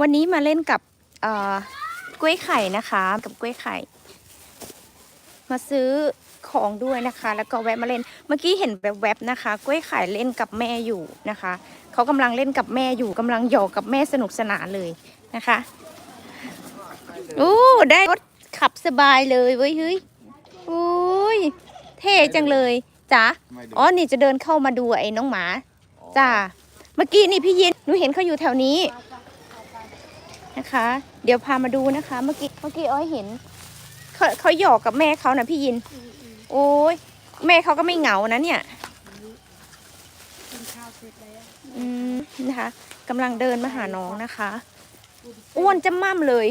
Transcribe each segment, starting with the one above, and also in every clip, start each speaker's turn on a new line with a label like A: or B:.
A: วันนี้มาเล่นกับเอ่อกล้วยไข่นะคะ กับกล้วยไข่ มาซื้อของด้วยนะคะ แล้วก็แวะมาเล่น เมื่อกี้เห็นแวบๆนะคะ กล้วยไข่เล่นกับแม่อยู่นะคะ เขากำลังเล่นกับแม่อยู่กำลังหยอกกับแม่สนุกสนานเลยนะคะอู้ได้รถขับสบายเลยเว้ยเฮ้ยอุ้ยเท่จังเลยจ้ะอ๋อนี่จะเดินเข้ามาดูไอ้น้องหมาจ้าเมื่อกี้นี่พี่ยินหนูเห็นเขาอยู่แถวนี้ นะคะ เดี๋ยวพามาดูนะคะ เมื่อกี้เมื่อกี้อ้อยเห็นเขาเขาหยอกกับแม่เขานะพี่ยิน โอ้ยแม่เขาก็ไม่เหงานะเนี่ย
B: กินข้าวเสร็จแล้ว
A: อืมนะคะกำลังเดินมาหาน้องนะคะ อ้วนจะม่ำเลย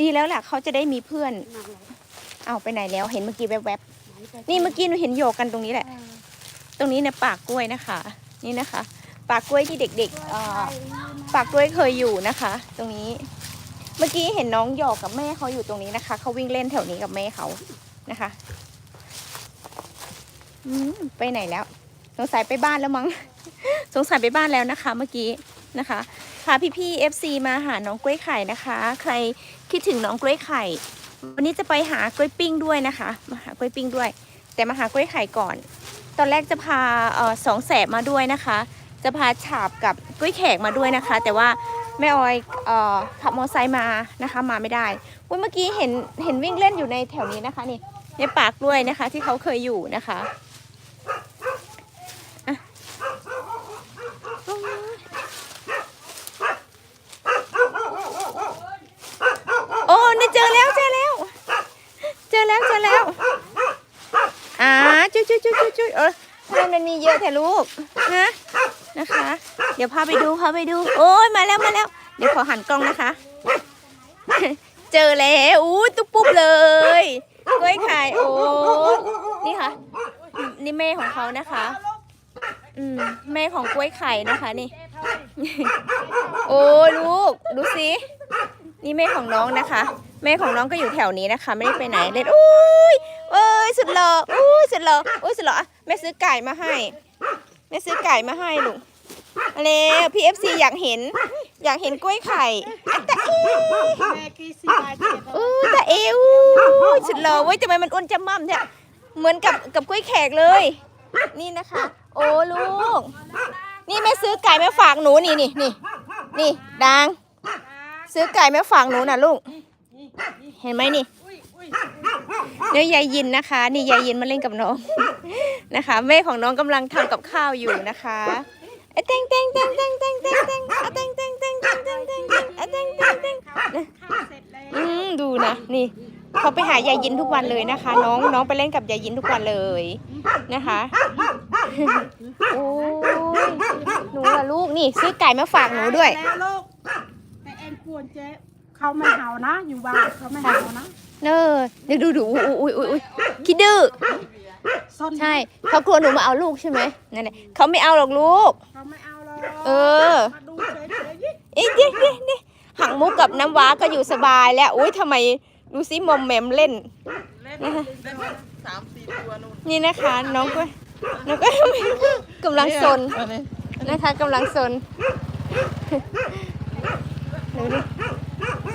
A: ดีแล้วแหละเขาจะได้มีเพื่อน
B: เอา
A: ไปไหนแล้วเห็นเมื่อกี้แวบๆนี่เมื่อกี้หนูเห็นโยกกันตรงนี้แหละ ตรงนี้เนี่ยปากกล้วยนะคะ นี่นะคะ ปากกล้วยที่เด็กๆปากกล้วยเคยอยู่นะคะ ตรงนี้ เมื่อกี้เห็นน้องหยอกกับแม่เขาอยู่ตรงนี้นะคะเขาวิ่งเล่นแถวนี้กับแม่เขานะคะอไปไหนแล้วสงสัยไปบ้านแล้วมั้งสงสัยไปบ้านแล้วนะคะ เมื่อกี้นะคะพาพี่ๆ FC มาหาน้องกล้วยไข่นะคะ ใครคิดถึงน้องกล้วยไข่ วันนี้จะไปหากล้วยปิ้งด้วยนะคะ มาหากล้วยปิ้งด้วย แต่มาหากล้วยไข่ก่อน ตอนแรกจะพาสองแสบมาด้วยนะคะ จะพาฉาบกับกล้ยแขกมาด้วยนะคะ แต่ว่าแม่ออยเอ่อขับมอเตอร์ไซค์มานะคะ มาไม่ได้อุ๊ยเมื่อกี้เห็นเห็นวิ่งเล่นอยู่ในแถวนี้นะคะนี่ในปากกล้วยนะคะ ที่เขาเคยอยู่นะคะโอ้นี่เจอแล้วเจอแล้ว เจอแล้วเจอแล้วอ่าจุ๊จุ๊จุ๊จุ๊จุ๊เออทำไมมันมีเยอะแต่ลูกฮะ นะคะ เดี๋ยวพาไปดูพาไปดู โอ้ยมาแล้วมาแล้ว เดี๋ยวขอหันกล้องนะคะ เจอแล้วอู้ตุ๊บปุ๊บเลยกล้วยไข่โอ้นี่ค่ะ นี่แม่ของเขานะคะ อืมแม่ของกล้วยไข่นะคะนี่ โอ้ลูกดูสินี่แม่ของน้องนะคะ แม่ของน้องก็อยู่แถวนี้นะคะ ไม่ได้ไปไหนเล่นอุ้ยเอ้ยสุดหล่ออุ้ยสุดหล่ออุ้ยสุดหล่อแม่ซื้อไก่มาให้ ม่ซื้อไก่มาให้ลูกมาแล้วพี่เอฟซีอยากเห็น อยากเห็นกล้วยไข่อะตะเอ
B: แม่กี่สิบาทเจ็ด
A: อู้ตะเออู้สุดหล่อเว้ยทำไมมันอ้วนจำม่ำเนี่ยเหมือนกับกับกล้วยแขกเลย นี่นะคะ โอ้ลูก นี่แม่ซื้อไก่มาฝากหนูนี่นี่นี่นี่ดัง ซื้อไก่มาฝากหนูน่ะลูก เห็นไหมนี่
B: อุ้ยอุ้ย
A: เนี่ยวยายยินนะคะ นี่ยายยินมาเล่นกับน้อง นะคะ แม่ของน้องกำลังทำกับข้าวอยู่นะคะเอ้ยเต้งเต้งเต้งเต้งเต้งเต้งเต้งอะเต้งเต้งเต้งเต้งเต้งเต้งเต้งอะเต้งเต้งเต้ง
B: ข้าวข้าวเสร็จแล้ว
A: อืมดูนะนี่เขาไปหายายยินทุกวันเลยนะคะ น้องน้องไปเล่นกับยายยินทุกวันเลยนะคะโอ้ยหนูล่ะลูกนี่ ซื้อไก่มาฝากหนูด้วย
B: แล้วลูกแต่เอ็นกวนเจ๊เขาไม่เห่านะ อยู่บ้านเขาไม่เห่านะ
A: เนอเดี๋ยวดูดูอุ้ยอุ้ยอุ้ยอุ้ยคิดดื้อ
B: ซ่อน
A: ใช่เขากลัวหนูมาเอาลูกใช่ไหมนั่นแหละเขาไม่เอาหรอกลูก
B: เขาไม่เอาหรอก
A: เออ
B: มาดูเฉยๆยิ่
A: เอ๊ะเดี๋ยวเดี๋ยวเดี๋ยวหักมุกกับน้ำว้าก็อยู่สบายแล้วอุ้ยทำไมดูซิมอมแมมเล่น
B: เล่น
A: นะคะ
B: เล่นสามสี่ตัวนู่น
A: นี่นะคะ น้องก็น้องก็กำลังซนนะคะกำลังซนดูดิ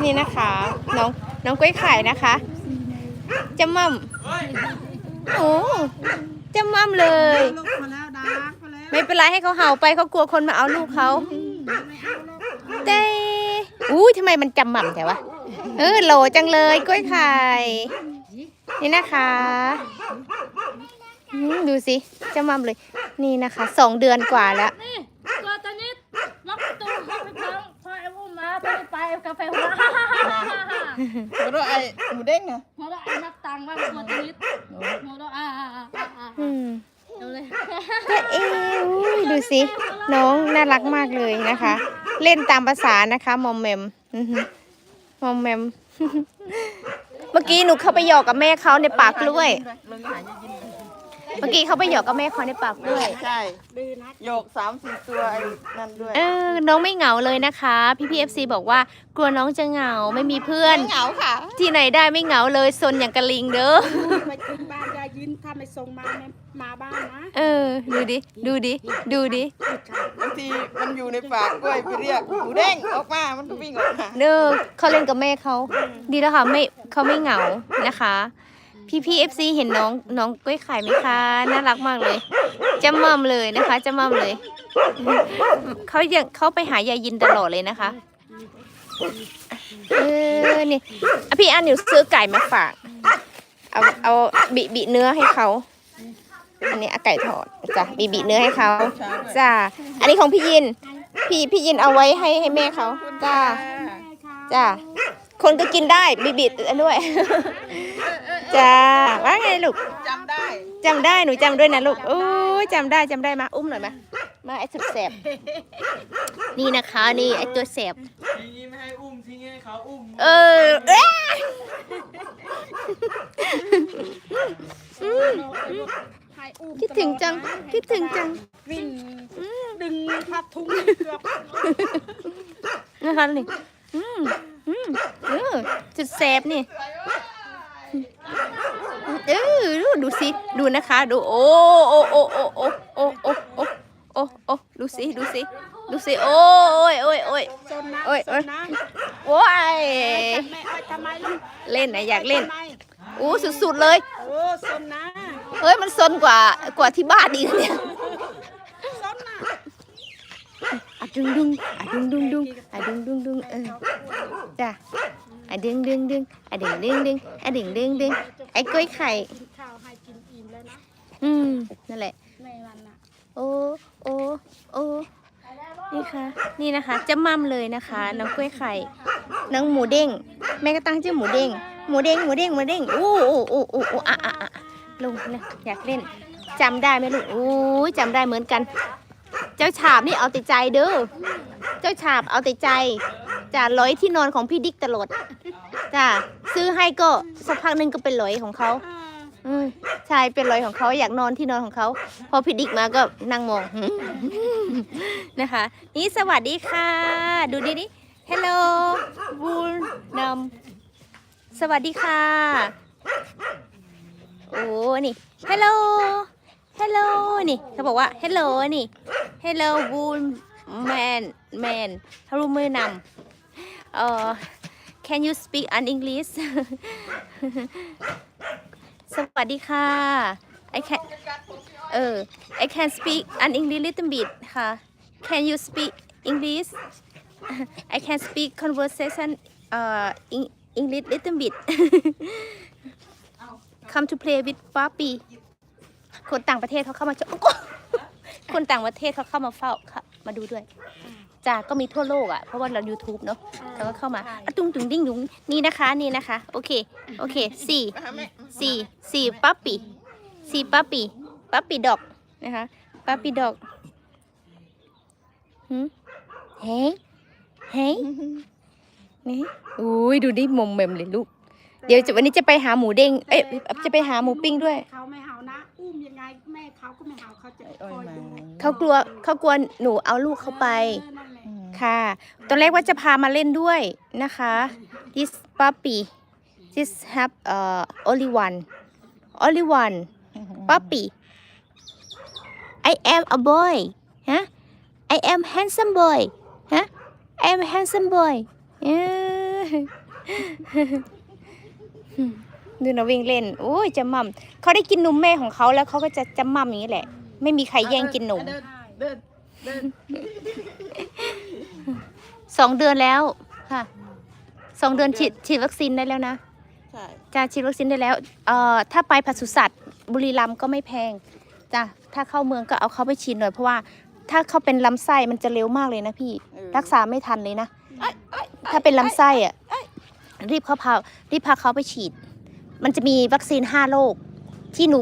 A: นี่นะคะน้อง น้องกล้วยไข่นะคะจะมั่มโอ้จะมั่มเลย
B: ลูกมาแล้วดักมาแล้ว
A: ไม่เป็นไรให้เขาเห่าไปเขากลัวคนมาเอาลูกเขา
B: ไม่เอาหรอก
A: เต้อู้ทำไมมันจำหม่ำแต่วะเออโหลจังเลยกล้วยไข่นี่นะคะอืมดูสิจำหม่ำเลย นี่นะคะสองเดือนกว่าแล้ว
C: นี่ตัวตัวนี้ล็อกประตูห้องไปท้องพอไอ้อุ้มมาไปไปกาแฟหัว
D: หัวเราะไอ้หมูเด้งอะ
C: หัวเราะไอ้นับตังค์ว่าตัวตัวนี้หัวเราะอ่าอ่าอ่าอ่า
A: อืม
C: เอาเลย
A: ก็เอ้อุ้ยดูสิ น้องน่ารักมากเลยนะคะ เล่นตามภาษานะคะมอมแมมอื้อหือมอมแมม เมื่อกี้หนูเข้าไปหยอกกับแม่เขาในปากกล้วย
D: ลงหายยิน เลย
A: เมื่อกี้เขาไปหยอกกับแม่เขาในปากกล้วย
D: ใช่
B: ดีนะ
D: โยกสามสี่ตัวไอ้นั่นด้วย
A: เออ น้องไม่เหงาเลยนะคะ พี่พีเอฟซีบอกว่ากลัวน้องจะเหงาไม่มีเพื่อน
D: ไม่เหงาค่ะ
A: ที่ไหนได้ไม่เหงาเลยซนอย่างกระลิงเด้อ
B: ไปถึงบ้านยายยินถ้าไม่ส่งมาเนี่ยมาบ้านนะ
A: เออ ดูดิ ดูดิ ดูดิ
D: บางทีมันอยู่ในปากกล้วยไปเรียกหมูเด้งออกมา มันก็วิ่งออกมา
A: เด้อเขาเล่นกับแม่เขา ดีแล้วค่ะไม่เขาไม่เหงานะคะ พี่พี่เอฟซีเห็นน้องน้องกล้วยไข่ไหมคะน่ารักมากเลยจะมั่มเลยนะคะจะมั่มเลยเขายังเขาไปหายายยินตลอดเลยนะคะเออนี่อะพี่อันหนูซื้อไก่มาฝากเอาเอาบิบิเนื้อให้เขาอันนี้อาไก่ทอดจ้ะบิบิเนื้อให้เขาจ้าอันนี้ของพี่ยิน พี่พี่ยินเอาไว้ให้ให้แม่เขาจ้าจ้าคนก็กินได้บิบิอันด้วย จ้าว่าไงลูก
D: จำได้
A: จำได้หนูจำด้วยนะลูกโอ้ยจำได้จำได้มาอุ้มหน่อยมามาไอ้สุดแสบนี่นะคะนี่ไอ้ตัวแสบ
E: ทีนี้ไม่ให้อุ้มทีนี้ให้เขาอุ้ม
A: เออเอ้ย
B: ให้อุ้ม
A: คิดถึงจังคิดถึงจัง
B: วิ่งดึงผ้าถุงเกือบ
A: นะคะนี่อืมอืมเออจุดแสบนี่ เออดูดูสิดูนะคะ ดูโอ้โอ้โอ้โอ้โอ้โอ้โอ้โอ้โอ้โอ้ดูสิดูสิดูสิโอ้ยโอ้ยโอ้ย
B: จนนะ
A: โอ้ย
B: จ
A: โอ้ย
B: นนะ
A: โอ้ย
B: แม่เอาทำไมลูก
A: เล่นนะอยากเล่น
B: ทำไม
A: อู้สุดๆเลย
B: เออซนนะ
A: เฮ้ยมันซนกว่ากว่าที่บ้านอีกเนี่ย
B: ซนนะ
A: อะดึงดึงอะดึงดึงดึงอะดึงดึงดึงเออจ้ะ อะดึงดึงดึงอะดึงดึงดึงอะดึงดึงดึงไอ้กล้วยไข่
B: ข้าวให้กินอิ่มแล้วนะ
A: อืมนั่นแหละ
B: ในวันน่ะ
A: โอ้โอ้โอ้นี่ค่ะ นี่นะคะจะมั่มเลยนะคะ น้องกล้วยไข่น้องหมูเด้งแม่ก็ตั้งชื่อหมูเด้งหมูเด้งหมูเด้งหมูเด้งโอ้โอ้โอ้โอ้โอ้อะอะอะลงเลยอยากเล่นจำได้ไหมลูกโอ้ยจำได้เหมือนกัน เจ้าฉาบนี่เอาแต่ใจเด้อเจ้าฉาบเอาแต่ใจ จะร้อยที่นอนของพี่ดิ๊กตลอดจ้ะซื้อให้ก็สักพักหนึงก็เป็นร้อยของเขา
B: อื
A: มใช่เป็นรอยของเขาอยากนอนที่นอนของเขาพอพี่ดิ๊กมาก็นั่งมอง นะคะ นี่สวัสดีค่ะ ดูดิดิ Hello บูนำสวัสดีค่ะ โอ้นี่ Hello Hello นี่เขาบอกว่า Hello นี่ Hello บูนแมนแมนฮารุมือนำ เอ่อ Can you speak an English สวัสดีค่ะ I can เออ I can speak an English little bit ค่ะ Can you speak English I can speak conversation uh in English little bit Come to play with Papi คนต่างประเทศเขาเข้ามาชมคนต่างประเทศเขาเข้ามาเฝ้าค่ะ มาดูด้วย จ้าก็มีทั่วโลกอะเพราะว่าเรา YouTube เนอะเขาก็เข้ามาอะตุ้งตุ้งดิ้งดุงนี่นะคะนี่นะคะ โอเคโอเคสี่สี่สี่ปั๊ปปี้สี่ปั๊ปปี้ปั๊ปปี้ดอกนะคะปั๊ปปี้ดอกหืมเฮ้เฮ้นี่อุ้ยดูดิมมเมมเลยลูก เดี๋ยวจะวันนี้จะไปหาหมูเด้งเอ้ยจะไปหาหมูปิ้งด้วย
B: เขาไม่เห่านะ อุ้มยังไงแม่เขาก็ไม่เห่าเขาจะ
D: ไอ้
B: ค
D: อ้อย
B: อย
D: มา
B: ดู
A: เขากลัวเขากลัวหนูเอาลูกเขาไป
B: เออนั่นแหละ
D: อืม
A: ค่ะ ตอนแรกว่าจะพามาเล่นด้วยนะคะ this puppy this have uh only one only one puppy I am a boy ฮะ I am handsome boy ฮะ I am handsome boy เอ้ย ดูนะวิ่งเล่นโอ้ยจะมั่มเขาได้กินนมแม่ของเขาแล้วเขาก็จะจะมั่มอย่างนี้แหละ ไม่มีใครแย่งกินนม
D: เดินเดินเดิน
A: สองเดือนแล้วค่ะสองเดือนฉีดฉีดวัคซีนได้แล้วนะ
D: ใช่
A: จะฉีดวัคซีนได้แล้วเอ่อถ้าไปปศุสัตว์ บุรีรัมย์ก็ไม่แพงจ้ะถ้าเข้าเมืองก็เอาเขาไปฉีดหน่อยเพราะว่าถ้าเขาเป็นลำไส้มันจะเร็วมากเลยนะพี่
D: เออ
A: รักษาไม่ทันเลยนะ ถ้าเป็นลำไส้อะรีบเขาพารีบพาเขาไปฉีด มันจะมีวัคซีนห้าโรคที่หนู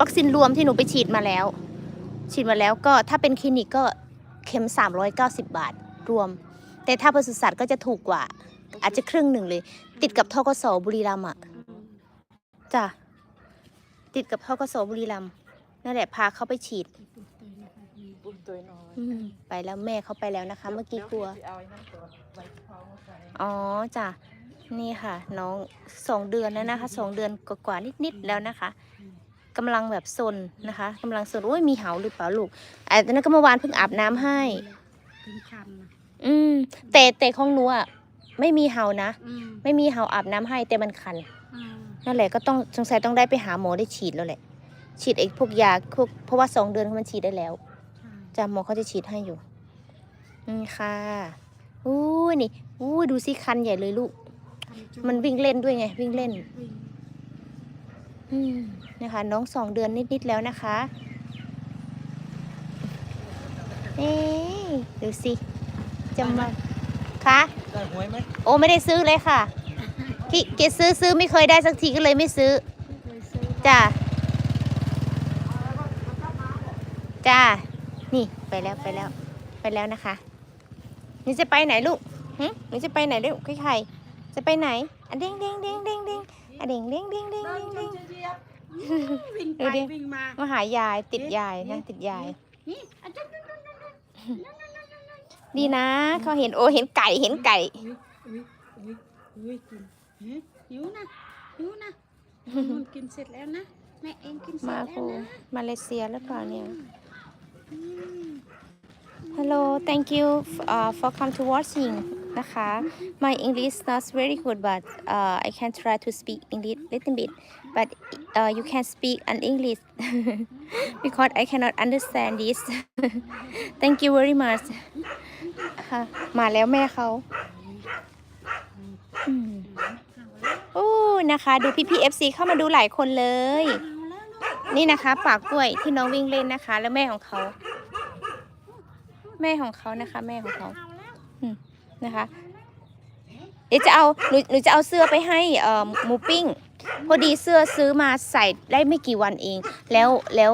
A: วัคซีนรวมที่หนูไปฉีดมาแล้ว ฉีดมาแล้วก็ถ้าเป็นคลินิกก็เข็ม 390 บาทรวม แต่ถ้าปศุสัตว์ก็จะถูกกว่า อาจจะครึ่งหนึ่งเลย ติดกับทกสบุรีรัมย์อะจ้ะติดกับทกสบุรีรัมย์นั่นแหละพาเขาไปฉีด
D: อุ้มตัวน้อย
A: อืมไปแล้วแม่เขาไปแล้วนะคะ เมื่อกี้กลัว
D: เอาไอ้นั่นตัวใบเท้ามาใส่
A: อ๋อจ้ะ นี่ค่ะ น้องสองเดือนแล้วนะคะสองเดือนกว่าๆนิดๆแล้วนะคะกำลังแบบซนนะคะกำลังซนโอ้ยมีเหาหรือเปล่าลูกไอ้ตอนนั้นก็เมื่อวานเพิ่งอาบน้ำให้
B: ถึงคันนะ
A: อืม แต่แต่ของหนูอะไม่มีเหานะ
B: อืม
A: ไม่มีเหาอาบน้ำให้แต่มันคัน
B: อืม
A: นั่นแหละก็ต้องสงสัยต้องได้ไปหาหมอได้ฉีดแล้วแหละ ฉีดไอ้พวกยาพวกเพราะว่าสองเดือนมันฉีดได้แล้ว
B: ใช่
A: จ้ะหมอเขาจะฉีดให้อยู่ อืมค่ะอู้ยนี่อู้ยดูสิคันใหญ่เลยลูก
B: คัจุ๊บ
A: มันวิ่งเล่นด้วยไง วิ่งเล่น
B: วิ่ง
A: อืมนะคะ น้องสองเดือนนิด ๆ แล้วนะคะเอ๊ะดูสิจะมาคะ
D: ได้หวยไหม
A: โอ้ไม่ได้ซื้อเลยค่ะที่เกซื้อซื้อไม่เคยได้สักทีก็เลยไม่ซื้อ
B: เคยซื้อ
A: จ้าจ้า นี่ไปแล้วไปแล้ว ไปแล้วนะคะ นี่จะไปไหนลูกหึนี่จะไปไหนลูกใครๆ จะไปไหนอะเด้งเด้งเด้งเด้งเด้งอะเด้งเด้งเด้งเด้ง
B: เดิ
A: เด้
B: น
A: ง
B: จ
A: เด้ง
B: นจะเหยียบวิ่งไป
A: ดูดิ
B: วิ่งมา
A: มาหายายติดยายนะติดยาย
B: นี่อะจ๊ะจ๊ะจ๊ะจ๊ะ
A: ดีนะ เขาเห็นโอเห็นไก่เห็นไก่
B: อุ้ยอุ้ยอุ้ยอุ้ยกินเฮ้ยหิวนะหิวนะมันกินเสร็จแล้วนะแม่เองกินเสร็จ
A: มา
B: แล้ว
A: โค
B: นะ
A: มาเลเซียหรือเปล่าเนี่ย
B: อืม
A: Hello thank you f- uh, for come to watching นะคะ My English not very good but uh, I can try to speak English little bit but uh, you can speak an English because I cannot understand this thank you very much ค่ะมาแล้วแม่เขาโอ้นะคะ ดูพี่พี FC เข้ามาดูหลายคนเลย นี่นะคะ ปากกล้วยที่น้องวิ่งเล่นนะคะ แล้วแม่ของเขา แม่ของเขานะคะ แม่ของเขาอืม นะคะเดี๋ยวจะเอาหนูหนูจะเอาเสื้อไปให้เอ่อหมูปิ้ง พอดีเสื้อซื้อมาใส่ได้ไม่กี่วันเอง แล้วแล้ว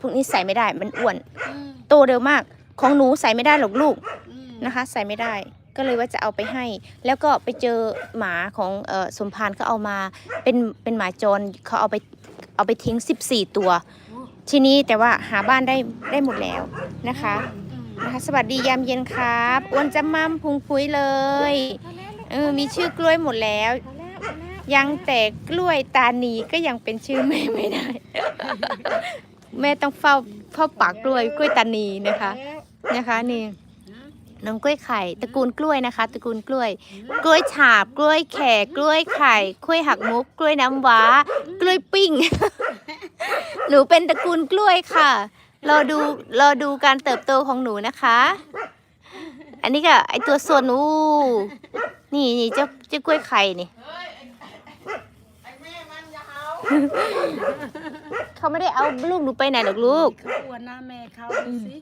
A: พวกนี้ใส่ไม่ได้มันอ้วน
B: อืม
A: โตเร็วมาก ของหนูใส่ไม่ได้หรอกลูก
B: อืม
A: นะคะ ใส่ไม่ได้ก็เลยว่าจะเอาไปให้ แล้วก็ไปเจอหมาของเอ่อสมพานเขาเอามาเป็นเป็นหมาจรเขาเอาไปเอาไปทิ้ง 14 ตัว ทีนี้แต่ว่าหาบ้านได้ได้หมดแล้วนะคะ
B: อืม
A: นะคะสวัสดียามเย็นครับอ้วนจะมั่มพุงพุ้ยเลยเออมีชื่อกล้วยหมดแล้ว
B: พอแล้วพอแล้ว
A: ยังแต่กล้วยตานีก็ยังเป็นชื่อแม่ไม่ได้ แม่ต้องเฝ้าเฝ้าปากกล้วยกล้วยตานีนะคะนะคะนี่น้องกล้วยไข่ตระกูลกล้วยนะคะตระกูลกล้วย กล้วยฉาบกล้วยแขกกล้วยไข่กล้วยหักมุกกล้วยน้ำว้ากล้วยปิ้ง หนูเป็นตระกูลกล้วยค่ะ รอดูรอดูการเติบโตของหนูนะคะ อันนี้ก็ไอตัวส่วนอู้นี่นี่เจ้าเจ้ากล้วยไข่นี่
D: ไอ้แม่มันอย่าเอา
A: เขาไม่ได้เอาลูกหนูไปไหนหรอกลูก
B: เขาอ้วนหน้าแม่เขาดูสิ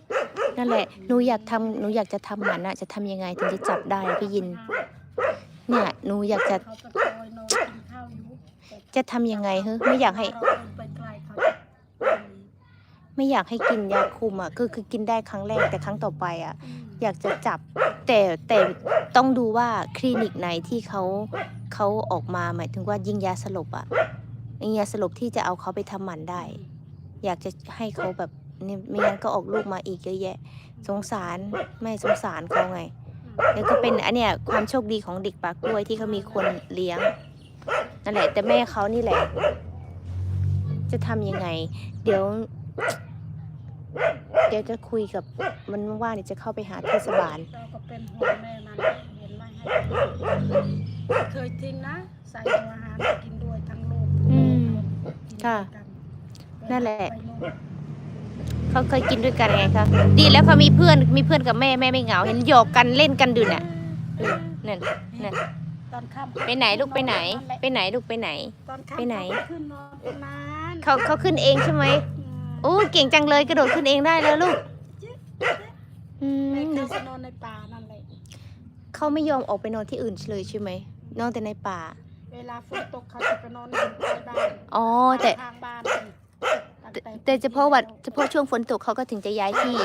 A: นั่นแหละหนูอยากทำหนูอยากจะทำหมันอะจะทำยังไงถึงจะจับได้พี่ยิน เนี่ยหนูอยากจะ
B: เขาจะคอยนอนกินข้าวอยู่แต่
A: จะทำยังไงเฮ้ไม่อยากให้
B: เราเดินไปไกลเขาจะ
A: ไม่อยากให้กินยาคุมอะคือคือกินได้ครั้งแรกแต่ครั้งต่อไปอะ
B: อืม
A: อยากจะจับแต่แต่ต้องดูว่าคลินิกไหนที่เขาเขาออกมาหมายถึงว่ายิงยาสลบอะยิงยาสลบที่จะเอาเขาไปทำหมันได้ อยากจะให้เขาแบบนี่ไม่งั้นก็ออกลูกมาอีกเยอะแยะ สงสารไม่สงสารเขาไงแล้วก็เป็นอันเนี้ยความโชคดีของเด็กปากกล้วยที่เขามีคนเลี้ยงนั่นแหละแต่แม่เขานี่แหละ จะทำยังไง เดี๋ยว เดี๋ยวจะคุยกับมันว่างๆเดี๋ยวจะเข้าไปหาเทศบาล
B: เราก็เป็นห่วงแม่มันเห็นไหมให้เคยทิ้งนะ ใส่หัวอาหารกินด้วยทั้งลูก
A: อืม
B: กิน
A: ค่ะ
B: ด้วยกัน
A: นั่นแหละ
B: ไปนู่น
A: เขาเคยกินด้วยกันไงคะดีแล้วเขามีเพื่อนมีเพื่อนกับแม่แม่ไม่เหงา เห็นหยอกกันเล่นกันดูน่ะเออนั่นนั่น
B: ตอนค่ำ
A: ไปไหนลูกไปไหน ไปไหนลูกไปไหน
B: ตอนค่ำ
A: ไปไหน
B: เขาก็ขึ้นนอนตรงนั้น
A: เขาเขาขึ้นเองใช่ไหม
B: อืม
A: โอ้เก่งจังเลยกระโดดขึ้นเองได้แล้วลูกอื
B: แม่
A: ม
B: เขาจะนอนในป่านั่นแหละ
A: เขาไม่ยอมออกไปนอนที่อื่นเลยใช่ไหมนอนแต่ในป่า
B: เวลาฝนตกเขาจะไปนอนบนใต้บ้าน
A: อ๋อแต่
B: ข้างบ้านเลยตั้ง
A: แต่แต่เฉพาะวัดเฉพาะช่วงฝนตกเขาก็ถึงจะย้ายที่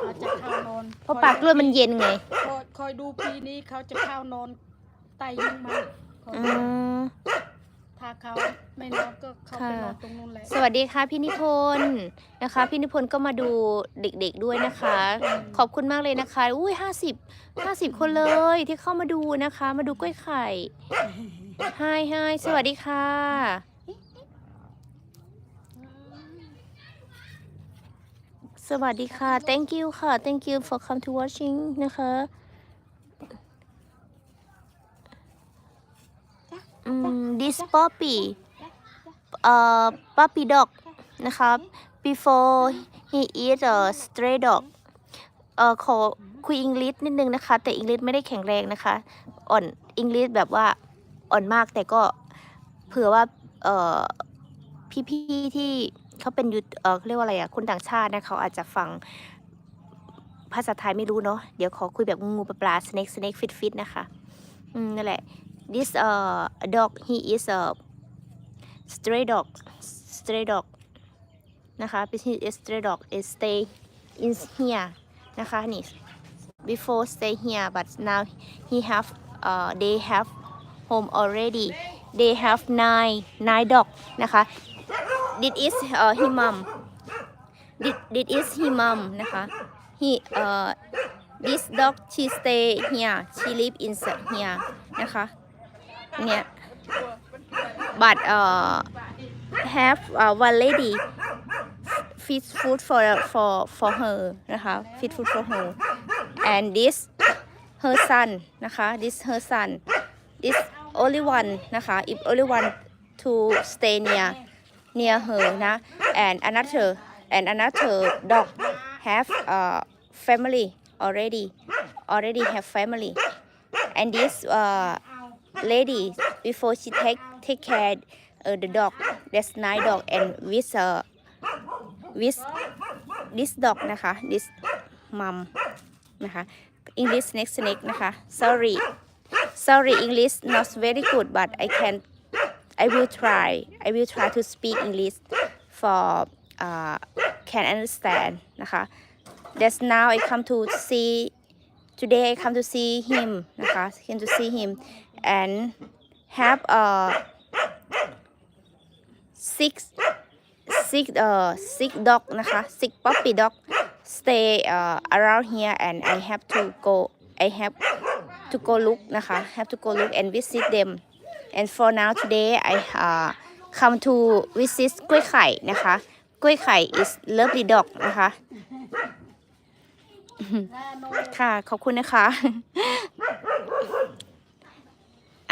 B: เขาจะเข้านอน
A: เพราะปากกล้วยมันเย็นไง
B: คอยคอยดูปีนี้เขาจะเข้านอนใต้หิ้งไม้คอย
A: อื
B: ดู
A: ม
B: ถ้าเขาไม่นอนก็เข้าไปนอนตรงนู้นแหละ
A: สวัสดีค่ะพี่นิพนธ์นะคะ พี่นิพนธ์ก็มาดูเด็กๆด้วยนะคะ ขอบคุณมากเลยนะคะ อุ้ยห้าสิบห้าสิบคนเลยที่เข้ามาดูนะคะ มาดูกล้วยไข่ไฮไฮสวัสดีค่ะ สวัสดีค่ะ thank you ค่ะ thank you for come to watching นะคะ อืม this puppy เอ่อ puppy dog นะคะ before he eat a stray dog เอ่อขอคุยอังกฤษนิดนึงนะคะ แต่อังกฤษไม่ได้แข็งแรงนะคะ อ่อนอังกฤษแบบว่าอ่อนมากแต่ก็เผื่อว่าเอ่อพี่ๆที่เขาเป็นยูเอ่อเขาเรียกว่าอะไรอะคนต่างชาตินะเขาอาจจะฟังภาษาไทยไม่รู้เนาะเดี๋ยวขอคุยแบบงูปลาปลา snake snake fit fit นะคะ อืมนั่นแหละ this uh dog he is a stray dog stray dog นะคะ he is stray dog is stay in here นะคะนี่ before stay here but now he have uh, they have home already they have nine nine dog นะคะ this is uh, his mom this, this is his mom นะคะ he uh, this dog she stay here she live inside here นะคะ เนี่ย but uh, have uh, one lady feed food for for for her นะคะ feed food for her and this her son นะคะ this her son this only one นะคะ if only one to stay near near her นะ and another and another dog have uh, family already already have family and this uh, lady before she take take care uh, the dog that's nine dog and with uh, with this dog นะคะ this mom นะคะ English snake snake นะคะ sorry sorry English not very good but I can I will try I will try to speak English for uh, can understand นะคะ that's now I come to see today I come to see him นะคะ came to see him And have a six six uh six dog นะคะ six puppy dog stay uh, around here and I have to go I have to go look นะคะ have to go look and visit them and for now today I uh, come to visit กล้วยไข่นะคะ กล้วยไข่ is lovely dog นะคะ ค่ะ ขอบคุณนะคะ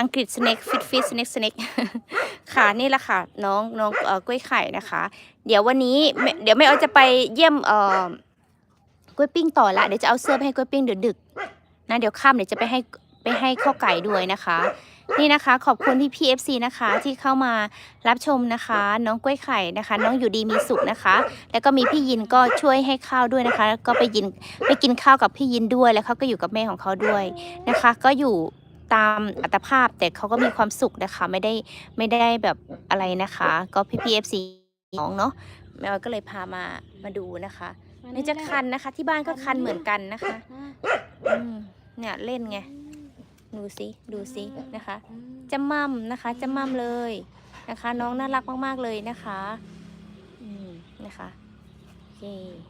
A: อังกฤษ snake fit fit snake snake ค่ะนี่แหละค่ะ น้องน้องเอ่อกล้วยไข่นะคะ เดี๋ยววันนี้เดี๋ยวแม่เอาจะไปเยี่ยมเอ่อกล้วยปิ้งต่อละเดี๋ยวจะเอาเสื้อไปให้กล้วยปิ้งเดี๋ยวดึกนะเดี๋ยวค่ำเดี๋ยวจะไปให้ไปให้ข้าวไก่ด้วยนะคะ นี่นะคะขอบคุณที่พีเอฟซีนะคะที่เข้ามารับชมนะคะ น้องกล้วยไข่นะคะ น้องอยู่ดีมีสุขนะคะ แล้วก็มีพี่ยินก็ช่วยให้ข้าวด้วยนะคะ ก็ไปยินไปกินข้าวกับพี่ยินด้วยแล้วเขาก็อยู่กับแม่ของเขาด้วยนะคะ ก็อยู่ ตามอัตภาพ แต่เขาก็มีความสุขนะคะ ไม่ได้ไม่ได้แบบอะไรนะคะ ก็พี่พีเอฟซีน้องเนาะแม่ออยก็เลยพามามาดูนะคะนี่จะคันนะคะ ที่บ้านก็คันเหมือนกันนะคะอืมเนี่ยเล่นไงดูสิดูสินะคะจะมั่มนะคะจะมั่มเลยนะคะ น้องน่ารักมากๆเลยนะคะ อืมนะคะโอเคนะ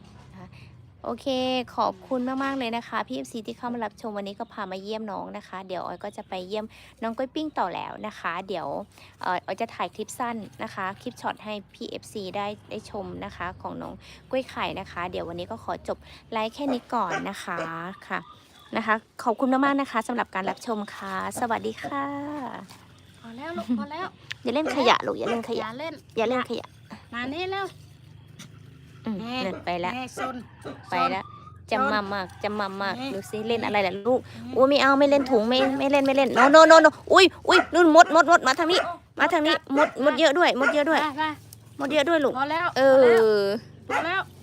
A: คะ โอเค ขอบคุณมาก ๆ เลยนะคะ พี่เอฟซีที่เข้ามารับชมวันนี้ก็พามาเยี่ยมน้องนะคะ เดี๋ยวออยก็จะไปเยี่ยมน้องก้อยปิ้งต่อแล้วนะคะ เดี๋ยวเอ่อออยจะถ่ายคลิปสั้นนะคะ คลิปช็อตให้พี่เอฟซีได้ได้ชมนะคะ ของน้องกล้วยไข่นะคะ เดี๋ยววันนี้ก็ขอจบไลฟ์แค่นี้ก่อนนะคะค่ะนะคะ ขอบคุณมากๆนะคะสำหรับการรับชมค่ะ สวัสดีค่ะ
B: พอแล้วลูกพอแล้ว
A: อย่าเล่นขยะลูกอย่าเล่นข
B: อยะย่าเล่น
A: อย่าเล่นขยะ
B: มานี่แล้ว
A: อืม
B: แม่
A: เดินไปแล้ว
B: แม่ซน
A: ไปแล้วจำมามากจำมามาก
B: นี่
A: ดูสิเล่นอะไรล่ะลูกอุ้ยไม่เอาไม่เล่นถุงไม่ไม่เล่นไม่เล่นโนโนโนโนอุ้ยอุ้ยนู่นมดมดมดมาทางนี้ มาทางนี้มดมดเยอะด้วย มดเยอะด้วย
B: ไปไป
A: มดเยอะด้วยลูก
B: พอแล้ว
A: เอ
B: พอแล้ว
A: อ
B: พอแล้ว